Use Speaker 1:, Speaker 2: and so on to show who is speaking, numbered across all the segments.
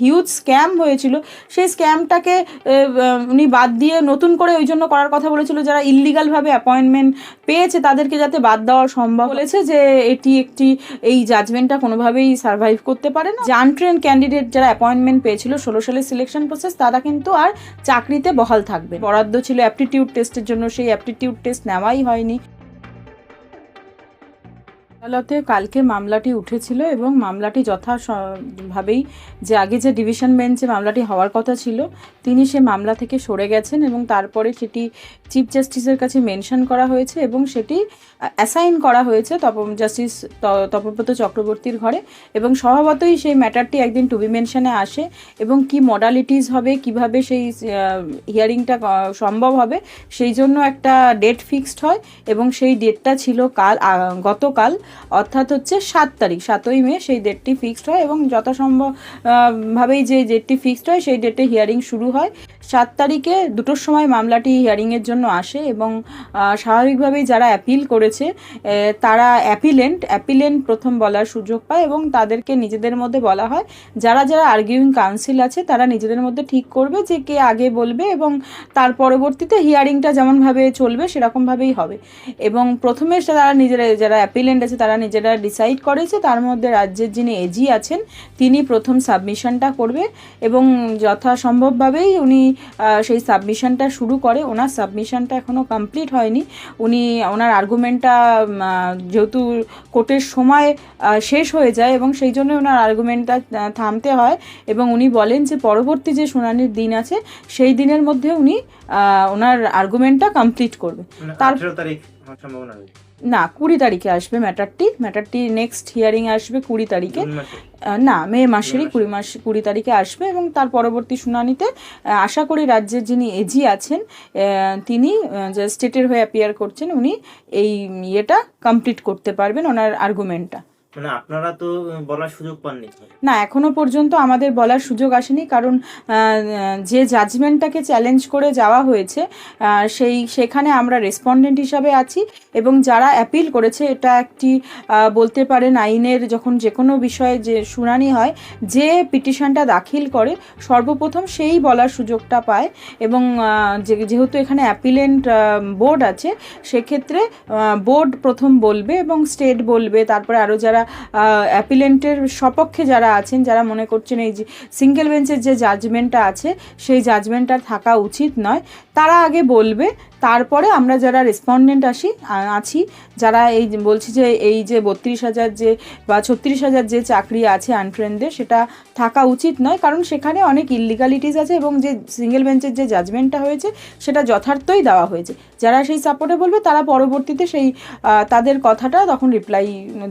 Speaker 1: Huge scam হয়েছিল। সেই স্ক্যামটাকে উনি বাদ দিয়ে নতুন করে ওই জন্য করার কথা বলেছিল, যারা ইল্লিগালভাবে অ্যাপয়েন্টমেন্ট পেয়েছে তাদেরকে যাতে বাদ দেওয়া সম্ভব। বলেছে যে এটি একটি, এই জাজমেন্টটা কোনোভাবেই সার্ভাইভ করতে পারে না। যে আনট্রেন ক্যান্ডিডেট যারা অ্যাপয়েন্টমেন্ট পেয়েছিল, ষোলো সালের সিলেকশন প্রসেস তারা কিন্তু আর চাকরিতে বহাল থাকবে বরাদ্দ ছিল অ্যাপটিটিউড টেস্টের জন্য, সেই অ্যাপটিটিউড টেস্ট নেওয়াই হয়নি। আদালতে কালকে মামলাটি উঠেছিল এবং মামলাটি যথা স- ভাবেই যে আগে যে ডিভিশন বেঞ্চে মামলাটি হওয়ার কথা ছিল, তিনি সে মামলা থেকে সরে গেছেন এবং তারপরে সেটি চিফ জাস্টিসের কাছে মেনশন করা হয়েছে এবং সেটি অ্যাসাইন করা হয়েছে তপ জাস্টিস তপব্রত চক্রবর্তীর ঘরে এবং স্বভাবতই সেই ম্যাটারটি একদিন টু বি মেনশনে আসে এবং কি মডালিটিস হবে, কীভাবে সেই হিয়ারিংটা সম্ভব হবে সেই জন্য একটা ডেট ফিক্সড হয় এবং সেই ডেটটা ছিল কাল গতকাল অর্থাৎ হচ্ছে সাত তারিখ, সাতই মে সেই ডেটটি ফিক্সড হয় এবং যথাসম্ভব ভাবেই যে ডেটটি ফিক্সড হয় সেই ডেটে হিয়ারিং শুরু হয়। সাত তারিখে দুটোর সময় মামলাটি হিয়ারিংয়ের জন্য আসে এবং স্বাভাবিকভাবেই যারা অ্যাপিল করেছে তারা অ্যাপিলেন্ট অ্যাপিলেন্ট প্রথম বলার সুযোগ পায় এবং তাদেরকে নিজেদের মধ্যে বলা হয়। যারা যারা আর্গিউইং কাউন্সিল আছে, তারা নিজেদের মধ্যে ঠিক করবে যে কে আগে বলবে এবং তার পরবর্তীতে হিয়ারিংটা যেমনভাবে চলবে সেরকমভাবেই হবে। এবং প্রথমে তারা নিজেরা, যারা অ্যাপিলেন্ট আছে তারা নিজেরা ডিসাইড করেছে তার মধ্যে রাজ্যের যিনি এজি আছেন তিনি প্রথম সাবমিশনটা করবে এবং যথাসম্ভবভাবেই উনি সেই সাবমিশনটা শুরু করে। ওনার সাবমিশনটা এখনও কমপ্লিট হয়নি। উনি ওনার আর্গুমেন্টটা যেহেতু কোর্টের সময় শেষ হয়ে যায় এবং সেই জন্য ওনার আর্গুমেন্টটা থামতে হয় এবং উনি বলেন যে পরবর্তী যে শুনানির দিন আছে সেই দিনের মধ্যে উনি ওনার আর্গুমেন্টটা কমপ্লিট করবে।
Speaker 2: মানে
Speaker 1: তার-
Speaker 2: তারিখ সম্ভাবনা
Speaker 1: না কুড়ি তারিখে আসবে ম্যাটারটি। ম্যাটারটি নেক্সট হিয়ারিং আসবে কুড়ি তারিখে। না মে মাসেরই কুড়ি মাস কুড়ি তারিখে আসবে এবং তার পরবর্তী শুনানিতে আশা করি রাজ্যের যিনি এজি আছেন তিনি যে স্টেটের হয়ে অ্যাপিয়ার করছেন উনি এই ইয়েটা কমপ্লিট করতে পারবেন ওনার আর্গুমেন্টটা
Speaker 2: মানে আপনারা তো বলার সুযোগ পাননি
Speaker 1: না, এখনও পর্যন্ত আমাদের বলার সুযোগ আসেনি, কারণ যে জাজমেন্টটাকে চ্যালেঞ্জ করে যাওয়া হয়েছে সেই, সেখানে আমরা রেসপন্ডেন্ট হিসাবে আছি এবং যারা অ্যাপিল করেছে, এটা একটি বলতে পারেন আইনের যখন যে কোনো বিষয়ে যে শুনানি হয়, যে পিটিশনটা দাখিল করে, সর্বপ্রথম সেই বলার সুযোগটা পায় এবং যেহেতু এখানে অ্যাপিলেন্ট বোর্ড আছে, সেক্ষেত্রে বোর্ড প্রথম বলবে এবং স্টেট বলবে, তারপরে আরও যারা অ্যাপিলেন্টের সপক্ষে যারা আছেন, যারা মনে করছেন এই যে সিঙ্গেল বেঞ্চের যে জাজমেন্টটা আছে, সেই জাজমেন্টটা থাকা উচিত নয়। তারা আগে বলবে, তারপরে আমরা যারা রেসপন্ডেন্ট আসি আছি, যারা এই বলছি যে এই যে বত্রিশ হাজার যে বা ছত্রিশ হাজার যে চাকরি আছে আনট্রেনদের সেটা থাকা উচিত নয়। কারণ সেখানে অনেক ইলিগালিটিস আছে এবং যে সিঙ্গেল বেঞ্চের যে জাজমেন্টটা হয়েছে, সেটা যথার্থই দেওয়া হয়েছে। যারা সেই সাপোর্টে বলবে, তারা পরবর্তীতে সেই তাদের কথাটা তখন রিপ্লাই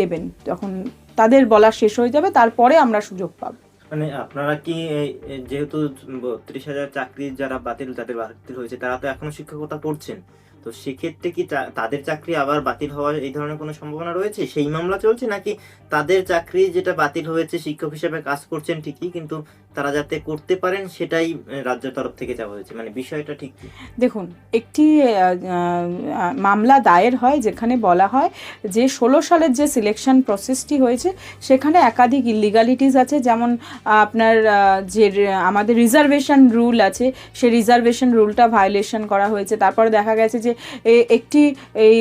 Speaker 1: দেবেন। যখন তাদের বলা শেষ হয়ে যাবে, তারপরে আমরা সুযোগ পাব।
Speaker 2: মানে আপনারা কি যেহেতু বত্রিশ হাজার চাকরি যারা বাতিল তাদের বাতিল হয়েছে, তারা তো এখনও শিক্ষকতা করছেন। তো সেক্ষেত্রে কি তাদের চাকরি আবার বাতিল হওয়ার এই ধরনের কোনো সম্ভাবনা রয়েছে? সেই মামলা চলছে নাকি তাদের চাকরি যেটা বাতিল হয়েছে, শিক্ষক হিসেবে কাজ করছেন ঠিকই, কিন্তু তারা যাতে করতে পারেন, সেটাই রাজ্যের তরফ থেকে চাওয়া হয়েছে। মানে বিষয়টা ঠিক
Speaker 1: দেখুন, একটি মামলা দায়ের হয়, যেখানে বলা হয় যে, ষোলো সালের যে সিলেকশন প্রসেসটি হয়েছে, সেখানে একাধিক ইলিগালিটিস আছে। যেমন আপনার যে আমাদের রিজার্ভেশন রুল আছে, সেই রিজার্ভেশন রুলটা ভায়োলেশন করা হয়েছে। তারপরে দেখা গেছে যে একটি, এই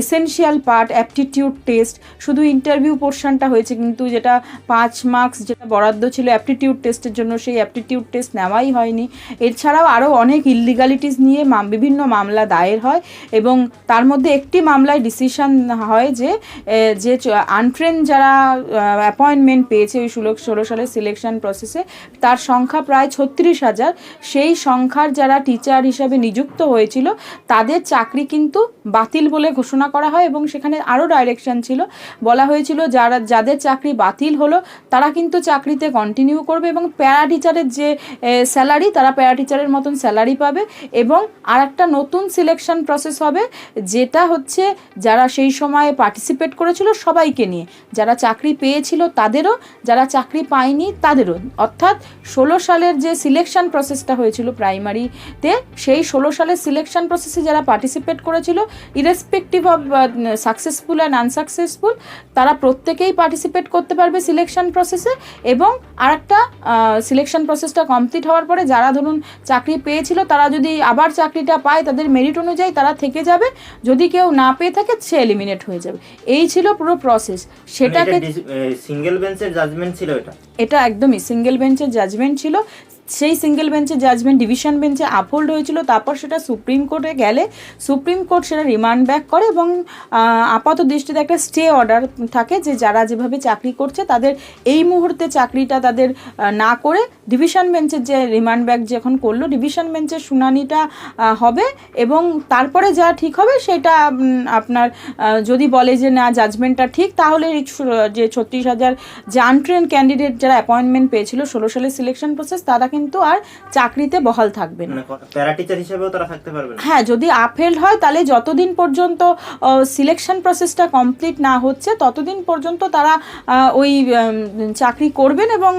Speaker 1: এসেনশিয়াল পার্ট অ্যাপটিটিউড টেস্ট শুধু ইন্টারভিউ পোর্শনটা হয়েছে। কিন্তু যেটা পাঁচ মার্কস যেটা বরাদ্দ ছিল অ্যাপটিটিউড টেস্টের জন্য সেই অ্যাপটিটিউড টেস্ট নেওয়াই হয়নি। এছাড়াও আরও অনেক ইললিগালিটিস নিয়ে বিভিন্ন মামলা দায়ের হয় এবং তার মধ্যে একটি মামলায় ডিসিশন হয় যে যে আনট্রেন যারা অ্যাপয়েন্টমেন্ট পেয়েছে ওই ষোলো ষোলো সালের সিলেকশন প্রসেসে তার সংখ্যা প্রায় ছত্রিশ হাজার। সেই সংখ্যার যারা টিচার হিসাবে নিযুক্ত হয়েছিল, তাদের চাকরি কিন্তু বাতিল বলে ঘোষণা করা হয় এবং সেখানে আরও ডাইরেকশন ছিল। বলা হয়েছিল যারা যাদের চাকরি বাতিল হলো, তারা কিন্তু চাকরিতে কন্টিনিউ করবে এবং প্যারা টিচারের যে স্যালারি তারা প্যারা টিচারের মতন স্যালারি পাবে এবং আর একটা নতুন সিলেকশন প্রসেস হবে, যেটা হচ্ছে যারা সেই সময়ে পার্টিসিপেট করেছিল সবাইকে নিয়ে। যারা চাকরি পেয়েছিল তাদেরও, যারা চাকরি পায়নি তাদেরও। অর্থাৎ ষোলো সালের যে সিলেকশন প্রসেসটা হয়েছিল প্রাইমারিতে সেই ষোলো সালের সিলেকশন প্রসেসে যারা পার্টিসিপেট করেছিল irrespective of successful and unsuccessful তারা প্রত্যেকেই পার্টিসিপেট করতে পারবে সিলেকশন প্রসেসে এবং আরেকটা সিলেকশন প্রসেসটা কমপ্লিট হওয়ার পরে যারা ধরুন চাকরি পেয়েছিল তারা যদি আবার চাকরিটা পায় তাদের মেরিট অনুযায়ী তারা থেকে যাবে। যদি কেউ না পেয়ে থাকে সে এলিমিনেট হয়ে যাবে। এই ছিল পুরো প্রসেস সেটাকে
Speaker 2: সিঙ্গেল বেঞ্চের জাজমেন্ট ছিল এটা?
Speaker 1: এটা একদমই সিঙ্গেল বেঞ্চের জাজমেন্ট ছিল। সেই সিঙ্গেল বেঞ্চে জাজমেন্ট ডিভিশন বেঞ্চে আপহোল্ড হয়েছিল। তারপর সেটা সুপ্রিম কোর্টে গেলে, সুপ্রিম কোর্ট সেটা রিমান্ড ব্যাক করে এবং আপাত দৃষ্টিতে একটা স্টে অর্ডার থাকে যে, যারা যেভাবে চাকরি করছে, তাদের এই মুহূর্তে চাকরিটা তাদের না করে ডিভিশন বেঞ্চের যে রিমান্ড ব্যাক যখন করল ডিভিশন বেঞ্চের শুনানিটা হবে এবং তারপরে যা ঠিক হবে সেটা আপনার যদি বলে যে না জাজমেন্টটা ঠিক, তাহলে যে ছত্রিশ হাজার যে আনট্রেন ক্যান্ডিডেট যারা অ্যাপয়েন্টমেন্ট পেয়েছিল, ষোলো সালের সিলেকশন প্রসেস তারা কিন্তু আর চাকরিতে বহাল থাকবে না।
Speaker 2: মানে প্যারা টিচার হিসেবেও তারা থাকতে পারবে না।
Speaker 1: হ্যাঁ যদি আপহেল্ড হয় তাহলে যতদিন পর্যন্ত সিলেকশন প্রসেসটা কমপ্লিট না হচ্ছে ততদিন পর্যন্ত তারা ওই চাকরি করবেন এবং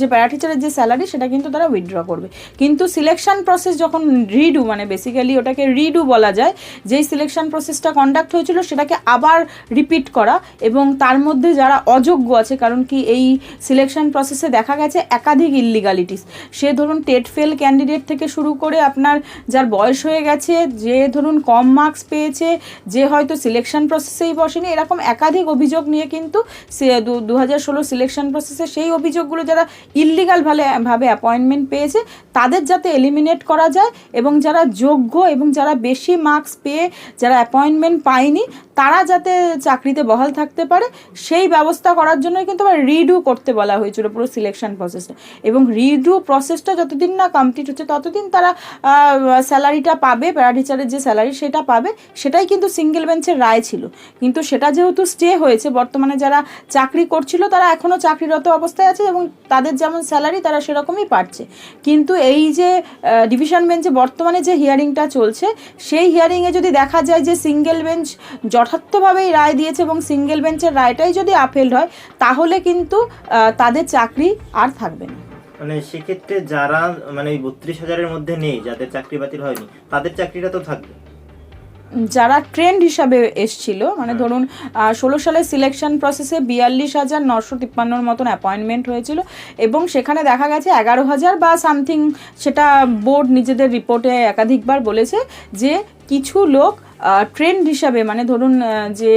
Speaker 1: যে প্যারাটিচারের যে স্যালারি সেটা কিন্তু তারা উইথড্র করবে। কিন্তু সিলেকশন প্রসেস যখন রিডু মানে বেসিক্যালি ওটাকে রিডু বলা যায় যেই সিলেকশন প্রসেসটা কন্ডাক্ট হয়েছিল সেটাকে আবার রিপিট করা এবং তার মধ্যে যারা অযোগ্য আছে কারণ কি এই সিলেকশন প্রসেসে দেখা গেছে একাধিক ইললিগালিটিস সে ধরুন টেট ফেল ক্যান্ডিডেট থেকে শুরু করে আপনার যার বয়স হয়ে গেছে, যে ধরুন কম মার্কস পেয়েছে, যে হয়তো সিলেকশন প্রসেসেই বসেনি, এরকম একাধিক অভিযোগ নিয়ে কিন্তু সে দু হাজার ষোলো সিলেকশন প্রসেসে সেই অভিযোগগুলো যারা ইললিগাল ভাবে ভাবে অ্যাপয়েন্টমেন্ট পেয়েছে, তাদের যাতে এলিমিনেট করা যায় এবং যারা যোগ্য এবং যারা বেশি মার্কস পেয়ে, যারা অ্যাপয়েন্টমেন্ট পায়নি তারা যাতে চাকরিতে বহাল থাকতে পারে, সেই ব্যবস্থা করার জন্যই কিন্তু আবার রিডু করতে বলা হয়েছিল পুরো সিলেকশন প্রসেসটা এবং রিডু প্রসেসটা যতদিন না কমপ্লিট হচ্ছে, ততদিন তারা স্যালারিটা পাবে প্যারাটিচারের যে স্যালারি সেটা পাবে, সেটাই কিন্তু সিঙ্গেল বেঞ্চের রায় ছিল। কিন্তু সেটা যেহেতু স্টে হয়েছে, বর্তমানে যারা চাকরি করছিল, তারা এখনও চাকরিরত অবস্থায় আছে এবং তাদের যেমন স্যালারি, তারা সেরকমই পাচ্ছে। কিন্তু এই যে ডিভিশন বেঞ্চে বর্তমানে যে হিয়ারিংটা চলছে, সেই হিয়ারিংয়ে যদি দেখা যায় যে সিঙ্গেল বেঞ্চ যথার্থভাবেই রায় দিয়েছে এবং সিঙ্গেল বেঞ্চের রায়টাই যদি আপেল হয় তাহলে কিন্তু তাদের চাকরি আর থাকবে না
Speaker 2: মানে সেক্ষেত্রে যারা মানে বত্রিশ হাজারের মধ্যে নেই যাদের চাকরি বাতিল হয়নি তাদের চাকরিটা তো থাকবে
Speaker 1: যারা ট্রেন্ড হিসাবে এসছিল মানে
Speaker 2: হ্যাঁ।
Speaker 1: ধরুন ষোলো সালের সিলেকশন প্রসেসে বিয়াল্লিশ হাজার নশো তিপ্পান্নর মতন অ্যাপয়েন্টমেন্ট হয়েছিল এবং সেখানে দেখা গেছে এগারো হাজার বা সামথিং সেটা বোর্ড নিজেদের রিপোর্টে একাধিকবার বলেছে যে কিছু লোক ট্রেন্ড হিসাবে মানে ধরুন যে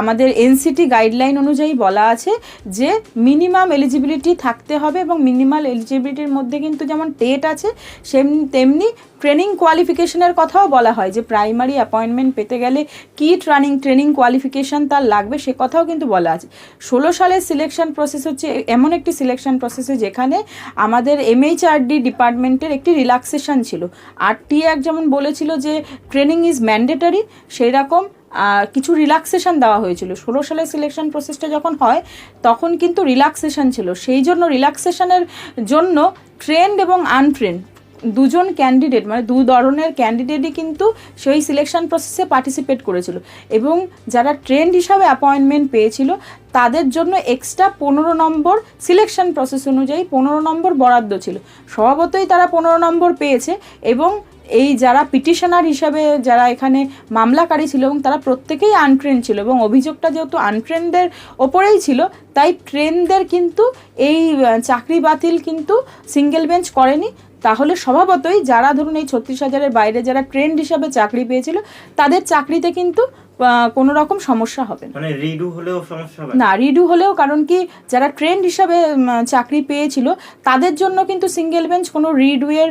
Speaker 1: আমাদের এনসিটি গাইডলাইন অনুযায়ী বলা আছে যে মিনিমাম এলিজিবিলিটি থাকতে হবে এবং মিনিমাম এলিজিবিলিটির মধ্যে কিন্তু যেমন টেট আছে, সেম, তেমনি ট্রেনিং কোয়ালিফিকেশনের কথাও বলা হয় যে প্রাইমারি অ্যাপয়েন্টমেন্ট পেতে গেলে কি ট্রেনিং ট্রেনিং কোয়ালিফিকেশান তার লাগবে সে কথাও কিন্তু বলা আছে। ষোলো সালের সিলেকশন প্রসেস হচ্ছে এমন একটি সিলেকশন প্রসেসে যেখানে আমাদের এমএইচআরডি ডিপার্টমেন্টের একটি রিল্যাক্সেশন ছিল। আর টি এক যেমন বলেছিল যে ট্রেনিং ইজ ম্যান্ডেটরি সেই রকম কিছু রিল্যাক্সেশন দেওয়া হয়েছিল। ষোলো সালের সিলেকশন প্রসেসটা যখন হয়, তখন কিন্তু রিল্যাক্সেশন ছিল। সেই জন্য রিল্যাক্সেশনের জন্য ট্রেন্ড এবং আনট্রেন্ড দুজন ক্যান্ডিডেট মানে দু ধরনের ক্যান্ডিডেটই কিন্তু সেই সিলেকশন প্রসেসে পার্টিসিপেট করেছিল। এবং যারা ট্রেন্ড হিসাবে অ্যাপয়েন্টমেন্ট পেয়েছিল, তাদের জন্য এক্সট্রা পনেরো নম্বর সিলেকশন প্রসেস অনুযায়ী পনেরো নম্বর বরাদ্দ ছিল। স্বভাবতই তারা পনেরো নম্বর পেয়েছে এবং এই যারা পিটিশনার হিসাবে যারা এখানে মামলাকারী ছিল এবং তারা প্রত্যেকেই আনট্রেন ছিল এবং অভিযোগটা যেহেতু আনট্রেনদের ওপরেই ছিল, তাই ট্রেনদের কিন্তু এই চাকরি বাতিল কিন্তু সিঙ্গেল বেঞ্চ করেনি। তাহলে স্বভাবতই যারা ধরুন এই ছত্রিশ হাজারের বাইরে যারা ট্রেন্ড হিসাবে চাকরি পেয়েছিল, তাদের চাকরিতে কিন্তু কোনো রকম সমস্যা হবে না।
Speaker 2: মানে রিডু হলেও সমস্যা হবে
Speaker 1: না? রিডু হলেও কারণ কি যারা ট্রেন্ড হিসাবে চাকরি পেয়েছিল তাদের জন্য কিন্তু সিঙ্গেল বেঞ্চ কোনো রিডুয়ের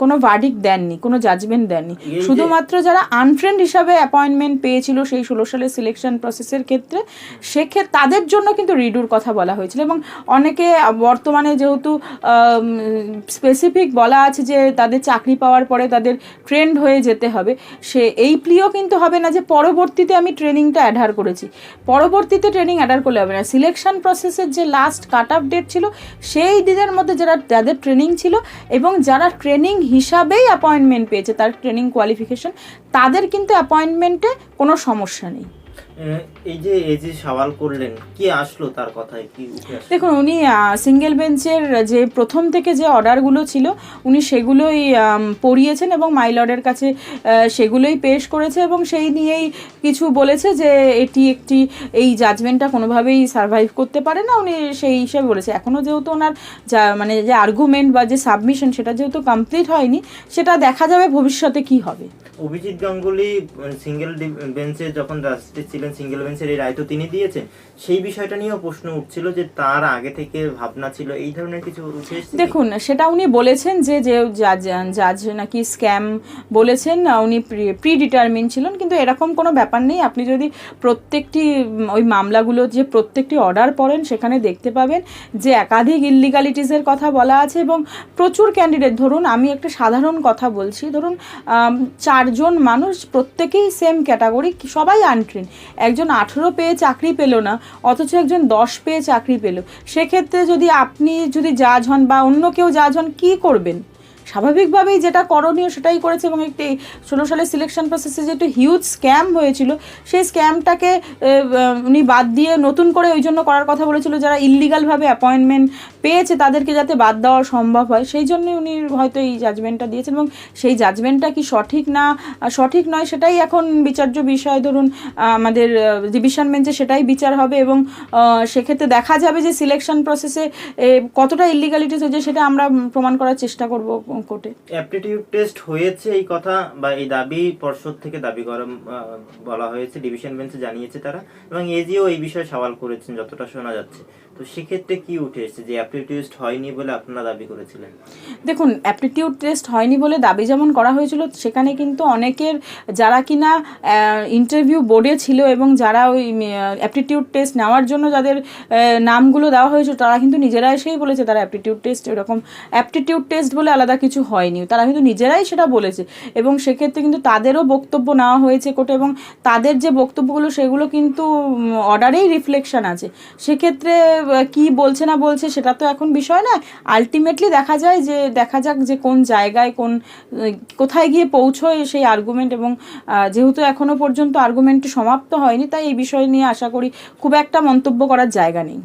Speaker 1: কোনো ভার্ডিক দেননি কোনো জাজমেন্ট দেননি। শুধুমাত্র যারা আনট্রেন্ড হিসাবে অ্যাপয়েন্টমেন্ট পেয়েছিল সেই ষোলো সালের সিলেকশন প্রসেসের ক্ষেত্রে সেক্ষেত্রে তাদের জন্য কিন্তু রিডুর কথা বলা হয়েছিল এবং অনেকে বর্তমানে যেহেতু স্পেসিফিক বলা আছে যে তাদের চাকরি পাওয়ার পরে তাদের ট্রেন্ড হয়ে যেতে হবে সে এই প্লিও কিন্তু হবে না যে পরবর্তীতে আমি ট্রেনিংটা অ্যাডার করেছি। পরবর্তীতে ট্রেনিং অ্যাডার করলে হবে না। সিলেকশন প্রসেসের যে লাস্ট কাট অফ ডেট ছিল, সেই দিনের মধ্যে যারা, যাদের ট্রেনিং ছিল এবং যারা ট্রেনিং হিসাবেই অ্যাপয়েন্টমেন্ট পেয়েছে, তার ট্রেনিং কোয়ালিফিকেশন তাদের কিন্তু অ্যাপয়েন্টমেন্টে কোনো সমস্যা নেই।
Speaker 2: এই যে এই যে সওয়াল করলেন কি আসলো তার কথায়? কি
Speaker 1: দেখুন উনি সিঙ্গেল বেঞ্চের যে প্রথম থেকে যে অর্ডারগুলো ছিল উনি সেগুলোই পড়িয়েছেন এবং মাইলর্ডের কাছে সেগুলোই পেশ করেছে এবং সেই নিয়েই কিছু বলেছে যে এটি একটি এই জাজমেন্টটা কোনোভাবেই সার্ভাইভ করতে পারে না উনি সেই হিসেবে বলেছে। এখনও যেহেতু ওনার যা মানে যে আর্গুমেন্ট বা যে সাবমিশন সেটা যেহেতু কমপ্লিট হয়নি সেটা দেখা যাবে ভবিষ্যতে কি হবে।
Speaker 2: অভিজিৎ গাঙ্গুলি সিঙ্গেল বেঞ্চে যখন জাস্টিস ছিলেন সিঙ্গেল বেঞ্চের এই রায় তো তিনি দিয়েছেন। সেই বিষয়টা নিয়েও প্রশ্ন উঠছিল যে তার আগে থেকে ভাবনা ছিল, এই ধরনের কিছু?
Speaker 1: দেখুন, সেটা উনি বলেছেন যে যে জাজ নাকি স্ক্যাম বলেছেন উনি প্রি ডিটারমিন ছিলেন, কিন্তু এরকম কোনো ব্যাপার নেই। আপনি যদি প্রত্যেকটি ওই মামলাগুলো, যে প্রত্যেকটি অর্ডার পড়েন, সেখানে দেখতে পাবেন যে একাধিক ইলিগালিটিসের কথা বলা আছে এবং প্রচুর ক্যান্ডিডেট ধরুন, আমি একটা সাধারণ কথা বলছি। ধরুন চারজন মানুষ প্রত্যেকেই সেম ক্যাটাগরি সবাই আনট্রেন একজন আঠেরো পেয়ে চাকরি পেল না, অথচ একজন দশ পেয়ে চাকরি পেল। সেক্ষেত্রে যদি আপনি যদি জাজ হন বা অন্য কেউ জাজ হন, কী করবেন? স্বাভাবিকভাবেই যেটা করণীয় সেটাই করেছে এবং একটি ষোলো সালের সিলেকশন প্রসেসে যে একটা হিউজ স্ক্যাম হয়েছিল, সেই স্ক্যামটাকে উনি বাদ দিয়ে নতুন করে ওই জন্য করার কথা বলেছিল যারা ইল্লিগালভাবে অ্যাপয়েন্টমেন্ট পেয়েছে তাদেরকে যাতে বাদ দেওয়া সম্ভব হয়। সেই জন্যই উনি হয়তো এই জাজমেন্টটা দিয়েছেন এবং সেই জাজমেন্টটা কি সঠিক না সঠিক নয় সেটাই এখন বিচার্য বিষয়। ধরুন আমাদের ডিভিশন বেঞ্চে সেটাই বিচার হবে এবং সেক্ষেত্রে দেখা যাবে যে সিলেকশন প্রসেসে কতটা ইলিগালিটিস হয়েছে সেটা আমরা প্রমাণ করার চেষ্টা করব। কোর্টে।
Speaker 2: অ্যাপটিটিউড টেস্ট হয়েছে এই কথা বা এই দাবি পর্ষদ থেকে দাবি করা বলা হয়েছে ডিভিশন বেঞ্চে জানিয়েছে তারা এবং এজিও এই বিষয়ে সওয়াল করেছেন যতটা শোনা যাচ্ছে। তো সেক্ষেত্রে কি উঠে এসেছে যে অ্যাপটিটিউড টেস্ট হয়নি বলে আপনারা দাবি করেছিলেন?
Speaker 1: দেখুন অ্যাপটিটিউড টেস্ট হয়নি বলে দাবি যেমন করা হয়েছিল সেখানে কিন্তু অনেকের যারা কিনা ইন্টারভিউ বোর্ডে ছিল এবং যারা ওই অ্যাপটিটিউড টেস্ট নেওয়ার জন্য যাদের নামগুলো দেওয়া হয়েছিল তারা কিন্তু নিজেরা এসেই বলেছে তারা অ্যাপটিটিউড টেস্ট এরকম অ্যাপটিটিউড টেস্ট বলে আলাদা কিছু হয়নি। তারা কিন্তু নিজেরাই সেটা বলেছে। এবং সেক্ষেত্রে কিন্তু তাদেরও বক্তব্য নেওয়া হয়েছে কোর্টে এবং তাদের যে বক্তব্যগুলো, সেগুলো কিন্তু অর্ডারেই রিফ্লেকশন আছে। সেক্ষেত্রে কি বলছে না বলছে সেটা তো এখন বিষয় না আলটিমেটলি দেখা যায় যে, দেখা যাক যে কোন জায়গায় কোন কোথায় গিয়ে পৌঁছয় সেই আর্গুমেন্ট এবং যেহেতু এখনও পর্যন্ত আর্গুমেন্টটি সমাপ্ত হয়নি, তাই এই বিষয় নিয়ে আশা করি খুব একটা মন্তব্য করার জায়গা নেই।